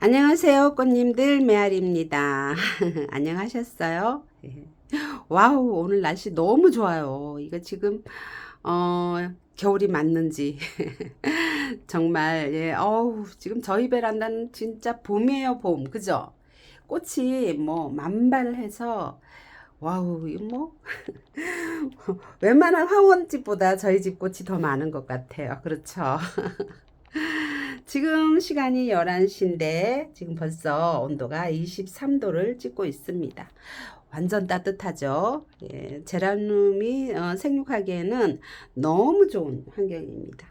안녕하세요, 꽃님들 메아리입니다. 안녕하셨어요? 예. 와우, 오늘 날씨 너무 좋아요. 이거 지금 어, 겨울이 맞는지 정말 예, 어우, 지금 저희 베란다는 진짜 봄이에요, 봄. 그죠? 꽃이 뭐 만발해서 와우, 이거 뭐 웬만한 화원집보다 저희 집 꽃이 더 많은 것 같아요. 그렇죠? 지금 시간이 11시인데 지금 벌써 온도가 23도를 찍고 있습니다. 완전 따뜻하죠. 예, 제라늄이 어, 생육하기에는 너무 좋은 환경입니다.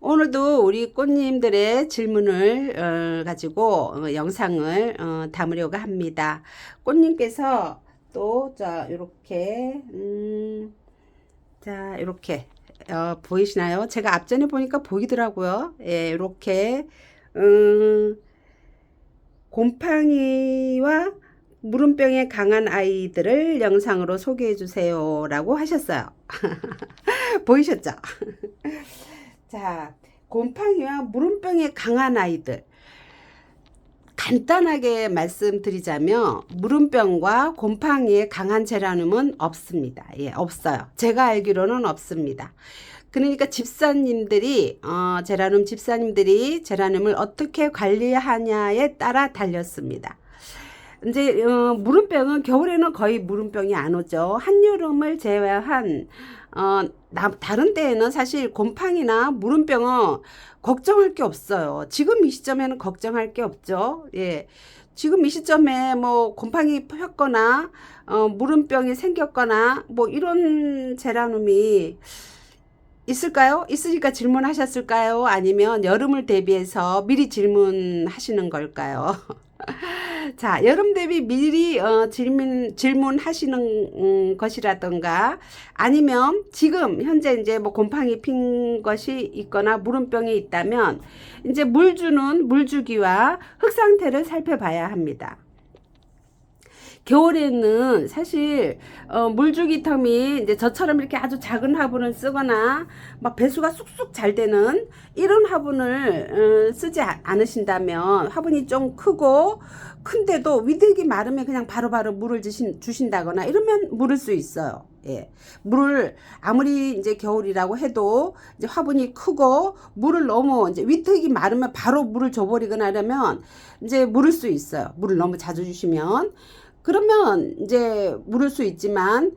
오늘도 우리 꽃님들의 질문을 어, 가지고 어, 영상을 어, 담으려고 합니다. 꽃님께서 또 자 이렇게 음, 자 이렇게 어, 보이시나요? 제가 앞전에 보니까 보이더라고요. 예, 이렇게 음, 곰팡이와 물음병에 강한 아이들을 영상으로 소개해 주세요 라고 하셨어요. 보이셨죠? 자, 곰팡이와 물음병에 강한 아이들. 간단하게 말씀드리자면 물음병과 곰팡이에 강한 제라늄은 없습니다. 예, 없어요. 제가 알기로는 없습니다. 그러니까 집사님들이 어, 제라늄 집사님들이 제라늄을 어떻게 관리하냐에 따라 달렸습니다. 이제 어, 물음병은 겨울에는 거의 물음병이 안 오죠. 한여름을 제외한 어, 나, 다른 때에는 사실 곰팡이나 물음병은 걱정할 게 없어요. 지금 이 시점에는 걱정할 게 없죠. 예. 지금 이 시점에 뭐 곰팡이 폈거나 어, 물음병이 생겼거나 뭐 이런 제라늄이 있을까요? 있으니까 질문하셨을까요? 아니면 여름을 대비해서 미리 질문하시는 걸까요? 자, 여름 대비 미리 어, 질문 질문하시는 음, 것이라던가 아니면 지금 현재 이제 뭐 곰팡이 핀 것이 있거나 물음병이 있다면 이제 물 주는 물주기와 흙 상태를 살펴봐야 합니다. 겨울에는 사실 어, 물주기 텀이 이제 저처럼 이렇게 아주 작은 화분을 쓰거나 막 배수가 쑥쑥 잘 되는 이런 화분을 어, 쓰지 아- 않으신다면 화분이 좀 크고 큰데도 위득이 마르면 그냥 바로 바로 물을 주신, 주신다거나 이러면 물을 수 있어요. 예. 물을 아무리 이제 겨울이라고 해도 이제 화분이 크고 물을 너무 이제 위턱이 마르면 바로 물을 줘버리거나 하려면 이제 물을 수 있어요. 물을 너무 자주 주시면. 그러면 이제 물을 수 있지만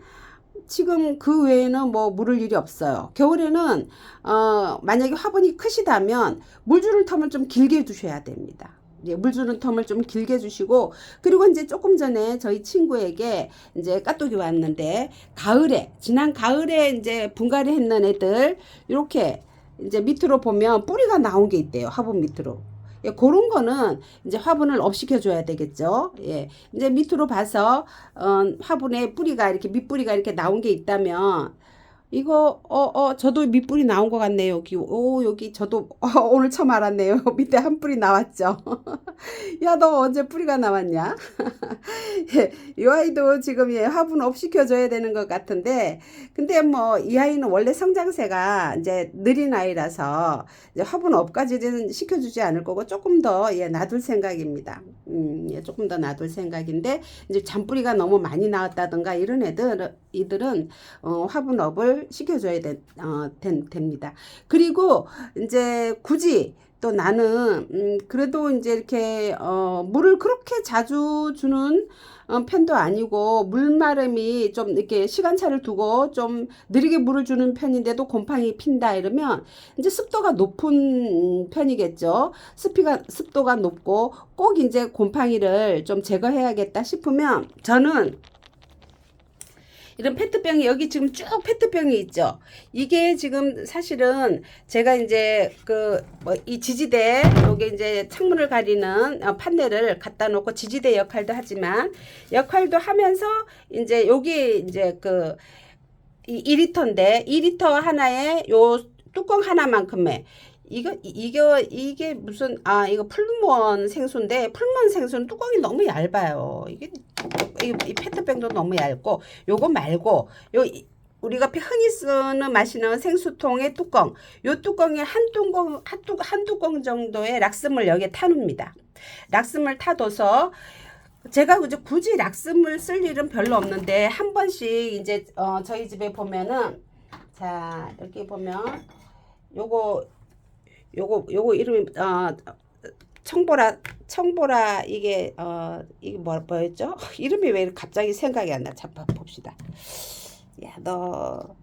지금 그 외에는 뭐 물을 일이 없어요. 겨울에는 어 만약에 화분이 크시다면 물 주는 텀을 좀 길게 두셔야 됩니다. 예, 물 주는 텀을 좀 길게 주시고 그리고 이제 조금 전에 저희 친구에게 이제 까똑이 왔는데 가을에 지난 가을에 이제 분갈이 했는 애들 이렇게 이제 밑으로 보면 뿌리가 나온 게 있대요. 화분 밑으로. 예, 그런 거는 이제 화분을 업시켜 줘야 되겠죠. 예. 이제 밑으로 봐서 어, 화분에 뿌리가 이렇게 밑뿌리가 이렇게 나온 게 있다면 이거 어어 저도 밑뿌리 나온 것 같네요. 여기 오 여기 저도 어, 오늘 처음 알았네요. 밑에 한 뿌리 나왔죠. 야 너 언제 뿌리가 나왔냐? 예, 이 아이도 지금 예, 화분 업 시켜줘야 되는 것 같은데 근데 뭐 이 아이는 원래 성장세가 이제 느린 아이라서 이제 화분 업까지는 시켜주지 않을 거고 조금 더 예, 놔둘 생각입니다. 음, 예, 조금 더 놔둘 생각인데 이제 잔뿌리가 너무 많이 나왔다든가 이런 애들 이들은 어, 화분 업을 시켜줘야 되, 어, 된, 됩니다. 그리고 이제 굳이 또 나는 음, 그래도 이제 이렇게 어, 물을 그렇게 자주 주는 어, 편도 아니고 물마름이 좀 이렇게 시간차를 두고 좀 느리게 물을 주는 편인데도 곰팡이 핀다 이러면 이제 습도가 높은 편이겠죠. 습기가 습도가 높고 꼭 이제 곰팡이를 좀 제거해야겠다 싶으면 저는 이런 페트병이 여기 지금 쭉 페트병이 있죠. 이게 지금 사실은 제가 이제 그 뭐 이 지지대 요게 이제 창문을 가리는 어, 판넬을 갖다 놓고 지지대 역할도 하지만 역할도 하면서 이제 여기 이제 그이 2리터인데 2리터 하나에 요 뚜껑 하나만큼의 이거 이- 이거 이게 무슨 아 이거 풀무원 생수인데 풀무원 생수는 뚜껑이 너무 얇아요. 이게 이, 이 페트병도 너무 얇고 요거 말고 요 이- 우리가 흔히 쓰는 마시는 생수통의 뚜껑, 요 뚜껑에 한 뚜껑 한, 뚜, 한 뚜껑 정도의 락스물 여기에 타놓습니다. 락스물 타둬서 제가 이제 굳이 락스물 쓸 일은 별로 없는데 한 번씩 이제 어, 저희 집에 보면은 자 여기 보면 요거 요거 요거 이름이 어 청보라 청보라 이게 어 이게 뭐 뭐였죠? 이름이 왜 갑자기 생각이 안 나? 잠깐 봅시다. 야 너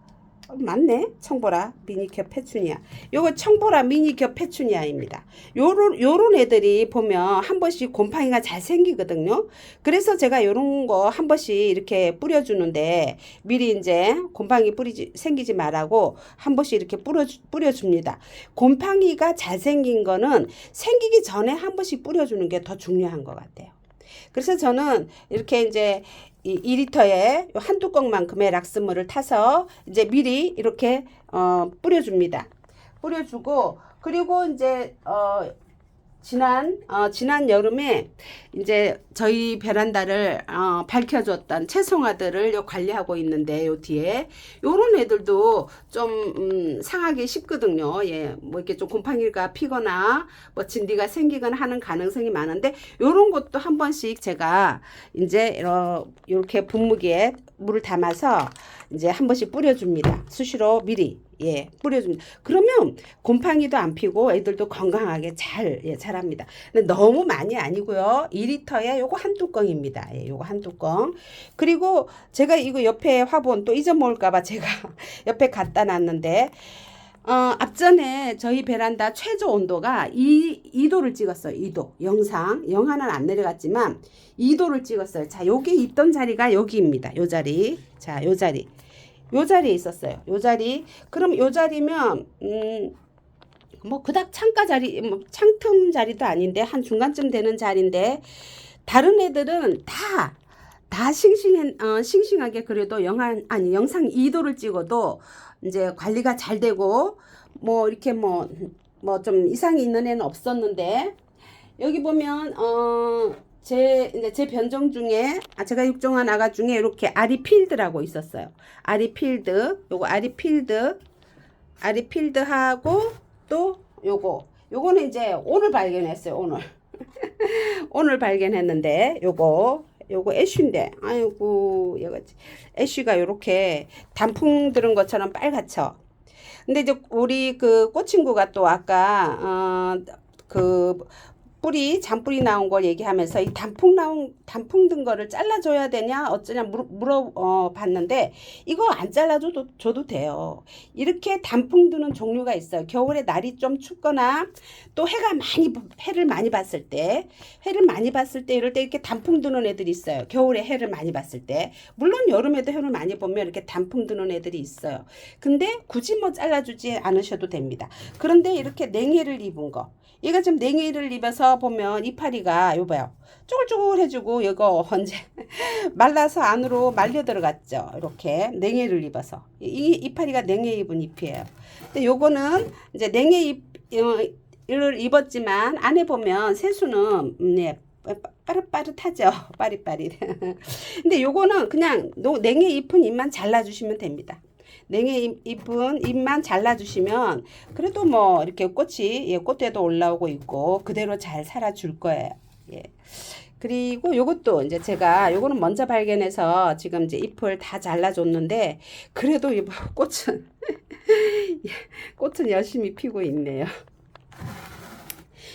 어, 맞네. 청보라 미니큐 페추니아. 요거 청보라 미니큐 페추니아입니다. 요런 요런 애들이 보면 한 번씩 곰팡이가 잘 생기거든요. 그래서 제가 요런 거 한 번씩 이렇게 뿌려 주는데 미리 이제 곰팡이 뿌리지 생기지 말라고 한 번씩 이렇게 뿌려 뿌려 줍니다. 곰팡이가 잘 생긴 거는 생기기 전에 한 번씩 뿌려 주는 게 더 중요한 것 같아요. 그래서 저는 이렇게 이제 이 2리터에 한 뚜껑만큼의 락스물을 타서 이제 미리 이렇게 어, 뿌려줍니다. 뿌려주고 그리고 이제 어, 지난 어, 지난 여름에 이제 저희 베란다를 어, 밝혀줬던 채송화들을 요 관리하고 있는데 요 뒤에 요런 애들도 좀 음, 상하기 쉽거든요. 예, 뭐 이렇게 좀 곰팡이가 피거나 뭐 진디가 생기거나 하는 가능성이 많은데 요런 것도 한 번씩 제가 이제 어, 이렇게 분무기에 물을 담아서 이제 한 번씩 뿌려줍니다. 수시로 미리 예 뿌려줍니다. 그러면 곰팡이도 안 피고 애들도 건강하게 잘 예, 자랍니다. 근데 너무 많이 아니고요. 2리터에 요거 한 뚜껑입니다. 예, 요거 한 뚜껑. 그리고 제가 이거 옆에 화분 또 잊어먹을까봐 제가 옆에 갖다 놨는데 어, 앞전에 저희 베란다 최저 온도가 2, 2도를 찍었어요. 2도. 영상. 영하는 안 내려갔지만 2도를 찍었어요. 자, 여기 있던 자리가 여기입니다. 요 자리. 자, 요 자리. 요 자리에 있었어요. 요 자리. 그럼 요 자리면 음, 뭐 그닥 창가 자리, 뭐 창틈 자리도 아닌데 한 중간쯤 되는 자리인데 다른 애들은 다 다 싱싱한 어, 싱싱하게 그래도 영한 아니 영상 2도를 찍어도 이제 관리가 잘 되고 뭐 이렇게 뭐 뭐 좀 이상이 있는 애는 없었는데 여기 보면 어 제 이제 제 변종 중에 아 제가 육종한 아가 중에 이렇게 아리필드라고 있었어요. 아리필드 요거 아리필드 아리필드하고 또 요거 요거는 이제 오늘 발견했어요. 오늘 오늘 발견했는데 요거 요거 애쉬인데 아이고 얘가 애쉬가 요렇게 단풍 들은 것처럼 빨갛죠. 근데 이제 우리 그 꽃친구가 또 아까 어그 뿌리 잔뿌리 나온 걸 얘기하면서 이 단풍 나온 단풍 든 거를 잘라줘야 되냐 어쩌냐 물어, 물어 어, 봤는데 이거 안 잘라줘도 줘도 돼요. 이렇게 단풍 드는 종류가 있어요. 겨울에 날이 좀 춥거나 또 해가 많이 해를 많이 봤을 때 해를 많이 봤을 때 이럴 때 이렇게 단풍 드는 애들이 있어요. 겨울에 해를 많이 봤을 때 물론 여름에도 해를 많이 보면 이렇게 단풍 드는 애들이 있어요. 근데 굳이 뭐 잘라주지 않으셔도 됩니다. 그런데 이렇게 냉해를 입은 거 얘가 좀 냉해를 입어서 보면 이파리가 요 봐요. 쪼글쪼글해지고 이거 언제 말라서 안으로 말려 들어갔죠. 이렇게 냉해를 입어서 이 이파리가 냉해 입은 잎이에요. 근데 요거는 이제 냉해 잎을 입었지만 안에 보면 새수는 음, 네, 빠릇빠릇하죠. 빠릿빠릿. 근데 요거는 그냥 냉해 잎은 잎만 잘라주시면 됩니다. 냉해 잎은 잎만 잘라주시면 그래도 뭐 이렇게 꽃이 예, 꽃대도 올라오고 있고 그대로 잘 살아줄 거예요. 예. 그리고 요것도 이제 제가 요거는 먼저 발견해서 지금 이제 잎을 다 잘라줬는데 그래도 이 꽃은 꽃은 열심히 피고 있네요.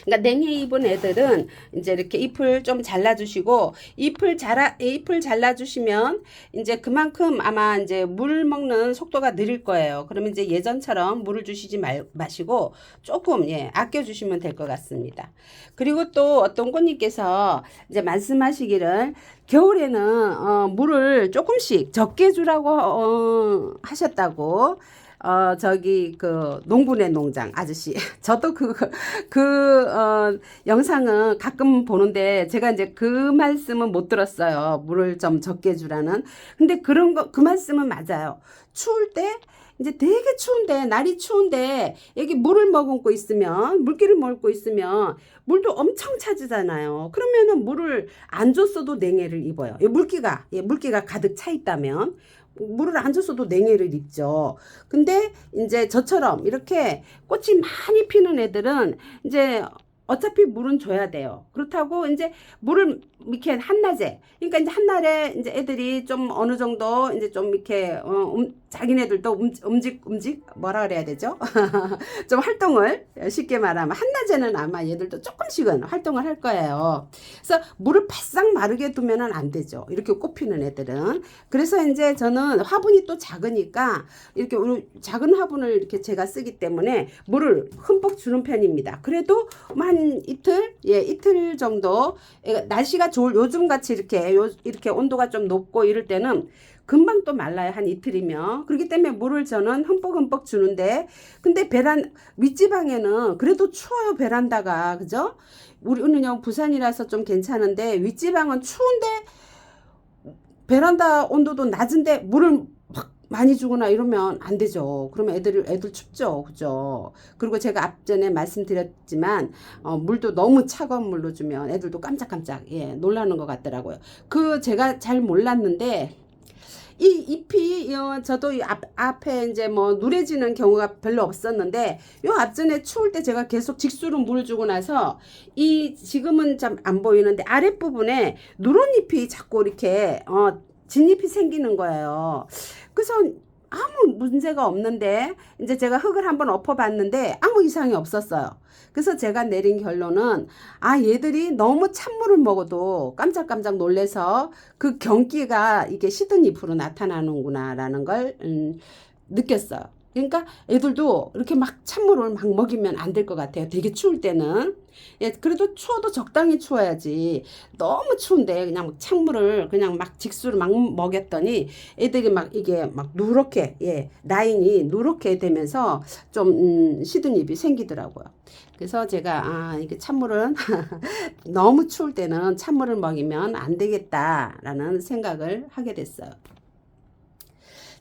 그러니까 냉해 입은 애들은 이제 이렇게 잎을 좀 잘라주시고 잎을 잘라 잎을 잘라주시면 이제 그만큼 아마 이제 물 먹는 속도가 느릴 거예요. 그러면 이제 예전처럼 물을 주시지 말, 마시고 조금 예 아껴주시면 될 것 같습니다. 그리고 또 어떤 꽃님께서 이제 말씀하시기를 겨울에는 어, 물을 조금씩 적게 주라고 어, 하셨다고. 어, 저기, 그, 농부네 농장 아저씨. 저도 그, 그, 어, 영상은 가끔 보는데 제가 이제 그 말씀은 못 들었어요. 물을 좀 적게 주라는. 근데 그런 거, 그 말씀은 맞아요. 추울 때, 이제 되게 추운데, 날이 추운데, 여기 물을 머금고 있으면, 물기를 먹고 있으면, 물도 엄청 차지잖아요. 그러면은 물을 안 줬어도 냉해를 입어요. 물기가, 예, 물기가 가득 차 있다면. 물을 안 줬어도 냉해를 입죠. 근데 이제 저처럼 이렇게 꽃이 많이 피는 애들은 이제 어차피 물은 줘야 돼요. 그렇다고 이제 물을 이렇게 한낮에, 그러니까 이제 한날에 이제 애들이 좀 어느 정도 이제 좀 이렇게 어, 음, 자기네들도 음, 음직 음직 뭐라 그래야 되죠? 좀 활동을 쉽게 말하면 한낮에는 아마 얘들도 조금씩은 활동을 할 거예요. 그래서 물을 바싹 마르게 두면은 안 되죠. 이렇게 꽃피는 애들은. 그래서 이제 저는 화분이 또 작으니까 이렇게 작은 화분을 이렇게 제가 쓰기 때문에 물을 흠뻑 주는 편입니다. 그래도 한 이틀, 예, 이틀 정도 예, 날씨가 좋을 요즘 같이 이렇게 요, 이렇게 온도가 좀 높고 이럴 때는 금방 또 말라요 한 이틀이면. 그렇기 때문에 물을 저는 흠뻑흠뻑 주는데 근데 베란 윗지방에는 그래도 추워요 베란다가. 그죠? 우리는요 부산이라서 좀 괜찮은데 윗지방은 추운데 베란다 온도도 낮은데 물을 막 많이 주거나 이러면 안 되죠. 그러면 애들 애들 춥죠, 그죠? 그리고 제가 앞전에 말씀드렸지만 어, 물도 너무 차가운 물로 주면 애들도 깜짝깜짝 예 놀라는 것 같더라고요. 그 제가 잘 몰랐는데 이 잎이 어, 저도 이 앞, 앞에 이제 뭐 누래지는 경우가 별로 없었는데 요 앞전에 추울 때 제가 계속 직수로 물 주고 나서 이 지금은 좀안 보이는데 아랫 부분에 누런 잎이 자꾸 이렇게 어 진잎이 생기는 거예요. 그래서 아무 문제가 없는데 이제 제가 흙을 한번 엎어봤는데 아무 이상이 없었어요. 그래서 제가 내린 결론은 아 얘들이 너무 찬물을 먹어도 깜짝깜짝 놀래서 그 경기가 이게 시든 잎으로 나타나는구나라는 걸 음, 느꼈어요. 그러니까 애들도 이렇게 막 찬물을 막 먹이면 안 될 것 같아요. 되게 추울 때는. 예, 그래도 추워도 적당히 추워야지. 너무 추운데 그냥 막 찬물을 그냥 막 직수를 막 먹였더니 애들이 막 이게 막 누렇게, 예, 라인이 누렇게 되면서 좀, 음, 시든 잎이 생기더라고요. 그래서 제가, 아, 이게 찬물은 너무 추울 때는 찬물을 먹이면 안 되겠다라는 생각을 하게 됐어요.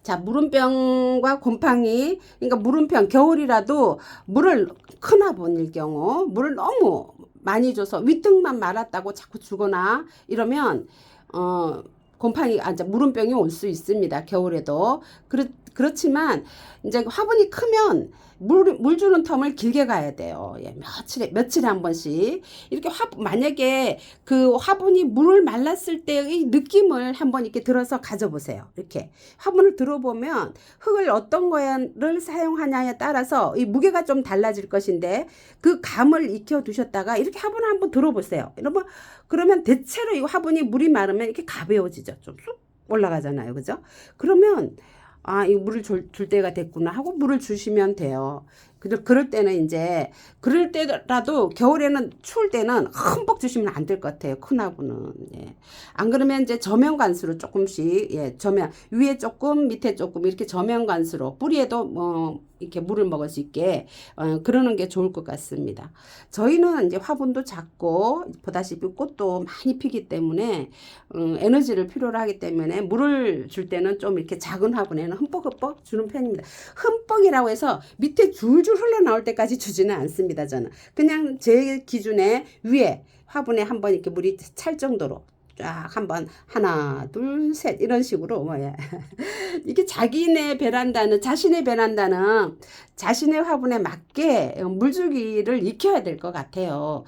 자, 물음병과 곰팡이, 그러니까 물음병, 겨울이라도 물을 큰 화분일 경우, 물을 너무 많이 줘서 윗등만 말았다고 자꾸 주거나 이러면, 어, 곰팡이, 아, 물음병이 올 수 있습니다. 겨울에도. 그렇, 그렇지만, 이제 화분이 크면 물, 물 주는 텀을 길게 가야 돼요. 예, 며칠에, 며칠에 한 번씩. 이렇게 화, 만약에 그 화분이 물을 말랐을 때의 느낌을 한번 이렇게 들어서 가져보세요. 이렇게. 화분을 들어보면 흙을 어떤 거를 사용하냐에 따라서 이 무게가 좀 달라질 것인데 그 감을 익혀 두셨다가 이렇게 화분을 한번 들어보세요. 이러면, 그러면 대체로 이 화분이 물이 마르면 이렇게 가벼워지죠. 좀 쑥 올라가잖아요. 그죠? 그러면 아, 이 물을 줄, 줄 때가 됐구나 하고 물을 주시면 돼요. 그럴, 그럴 때는 이제, 그럴 때라도 겨울에는 추울 때는 흠뻑 주시면 안 될 것 같아요. 큰 화분은. 예. 안 그러면 이제 저면 관수로 조금씩, 예, 저면, 위에 조금, 밑에 조금, 이렇게 저면 관수로, 뿌리에도 뭐, 이렇게 물을 먹을 수 있게, 어, 그러는 게 좋을 것 같습니다. 저희는 이제 화분도 작고, 보다시피 꽃도 많이 피기 때문에, 음, 에너지를 필요로 하기 때문에, 물을 줄 때는 좀 이렇게 작은 화분에는 흠뻑흠뻑 주는 편입니다. 흠뻑이라고 해서 밑에 줄줄 흘러나올 때까지 주지는 않습니다. 저는 그냥 제 기준에 위에 화분에 한번 이렇게 물이 찰 정도로 쫙 한번 하나 둘 셋 이런 식으로 뭐 예. 이게 자기네 베란다는 자신의 베란다는 자신의 화분에 맞게 물주기를 익혀야 될 것 같아요.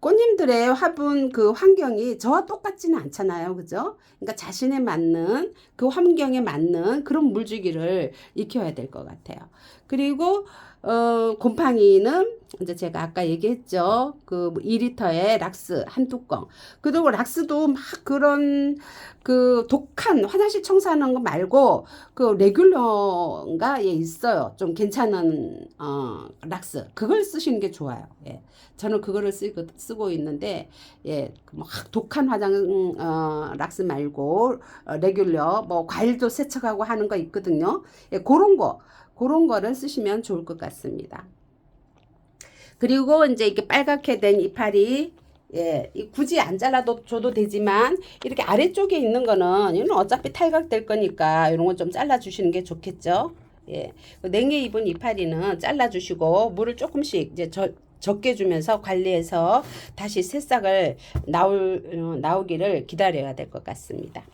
꽃님들의 화분 그 환경이 저와 똑같지는 않잖아요. 그죠? 그러니까 자신에 맞는 그 환경에 맞는 그런 물주기를 익혀야 될 것 같아요. 그리고 어, 곰팡이는 이제 제가 아까 얘기했죠. 그 2리터에 락스 한 뚜껑. 그리고 락스도 막 그런 그 독한 화장실 청소하는 거 말고 그 레귤러가 예 있어요. 좀 괜찮은 어 락스. 그걸 쓰시는 게 좋아요. 예. 저는 그거를 쓰고, 쓰고 있는데 예. 막 독한 화장 어 락스 말고 어, 레귤러 뭐 과일도 세척하고 하는 거 있거든요. 예. 그런 거 그런 거를 쓰시면 좋을 것 같습니다. 그리고 이제 이렇게 빨갛게 된 이파리 예, 굳이 안 잘라도 줘도 되지만 이렇게 아래쪽에 있는 거는 이건 어차피 탈각될 거니까 이런 거좀 잘라 주시는 게 좋겠죠. 예. 냉해 입은 이파리는 잘라 주시고 물을 조금씩 이제 저, 적게 주면서 관리해서 다시 새싹을 나올 어, 나오기를 기다려야 될 것 같습니다.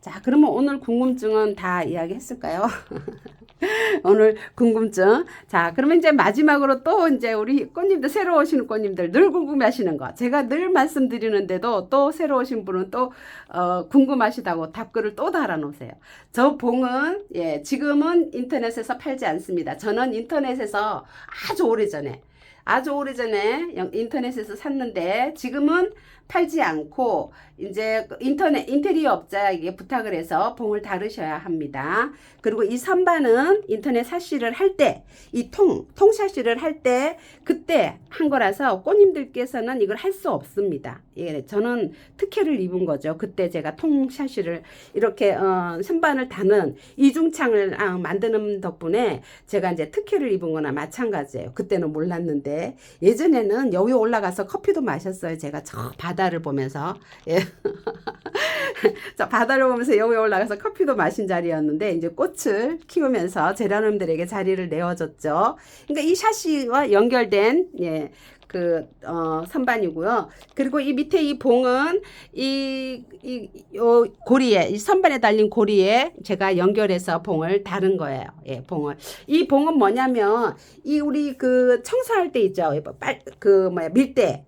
자, 그러면 오늘 궁금증은 다 이야기했을까요? 오늘 궁금증. 자, 그러면 이제 마지막으로 또 이제 우리 꽃님들, 새로 오시는 꽃님들 늘 궁금해 하시는 거. 제가 늘 말씀드리는데도 또 새로 오신 분은 또, 어, 궁금하시다고 답글을 또 달아놓으세요. 저 봉은, 예, 지금은 인터넷에서 팔지 않습니다. 저는 인터넷에서 아주 오래 전에, 아주 오래 전에 영- 인터넷에서 샀는데 지금은 팔지 않고 이제 그 인터넷 인테리어 업자에게 부탁을 해서 봉을 다루셔야 합니다. 그리고 이 선반은 인터넷 사시를 할 때 이 통 통사시를 할 때 그때 한 거라서 꽃님들께서는 이걸 할 수 없습니다. 예, 저는 특혜를 입은 거죠. 그때 제가 통사시를 이렇게 어, 선반을 다는 이중창을 아, 만드는 덕분에 제가 이제 특혜를 입은 거나 마찬가지예요. 그때는 몰랐는데 예전에는 여기 올라가서 커피도 마셨어요. 제가 저 바다 를 보면서 예. 저 바다를 보면서 여기 올라가서 커피도 마신 자리였는데 이제 꽃을 키우면서 제라늄들에게 자리를 내어줬죠. 그러니까 이 샤시와 연결된 예. 그, 어, 선반이고요. 그리고 이 밑에 이 봉은 이, 이, 요 고리에, 이 선반에 달린 고리에 제가 연결해서 봉을 다른 거예요. 예, 봉을. 이 봉은 뭐냐면, 이 우리 그 청소할 때 있죠. 빨, 그 뭐야, 밀대.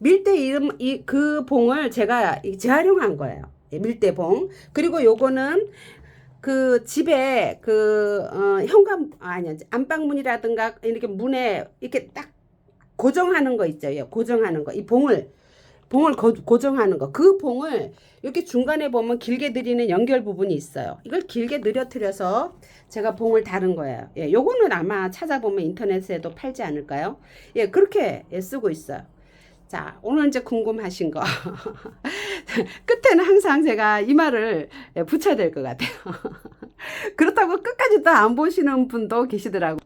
밀대 이름, 이, 그 봉을 제가 이 재활용한 거예요. 예, 밀대봉. 그리고 요거는 그 집에 그, 어, 현관, 아니, 안방문이라든가 이렇게 문에 이렇게 딱 고정하는 거 있죠. 예, 고정하는 거. 이 봉을, 봉을 고, 고정하는 거. 그 봉을 이렇게 중간에 보면 길게 들이는 연결 부분이 있어요. 이걸 길게 늘어뜨려서 제가 봉을 다른 거예요. 예, 요거는 아마 찾아보면 인터넷에도 팔지 않을까요? 예, 그렇게 예, 쓰고 있어요. 자, 오늘 이제 궁금하신 거. 끝에는 항상 제가 이 말을 예, 붙여야 될 것 같아요. 그렇다고 끝까지 또 안 보시는 분도 계시더라고요.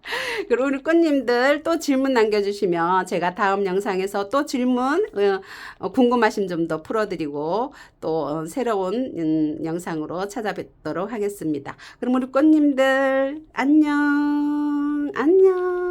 그리고 우리 꽃님들 또 질문 남겨주시면 제가 다음 영상에서 또 질문, 어, 어, 궁금하신 점더 풀어드리고 또 어, 새로운 음, 영상으로 찾아뵙도록 하겠습니다. 그럼 우리 꽃님들 안녕, 안녕.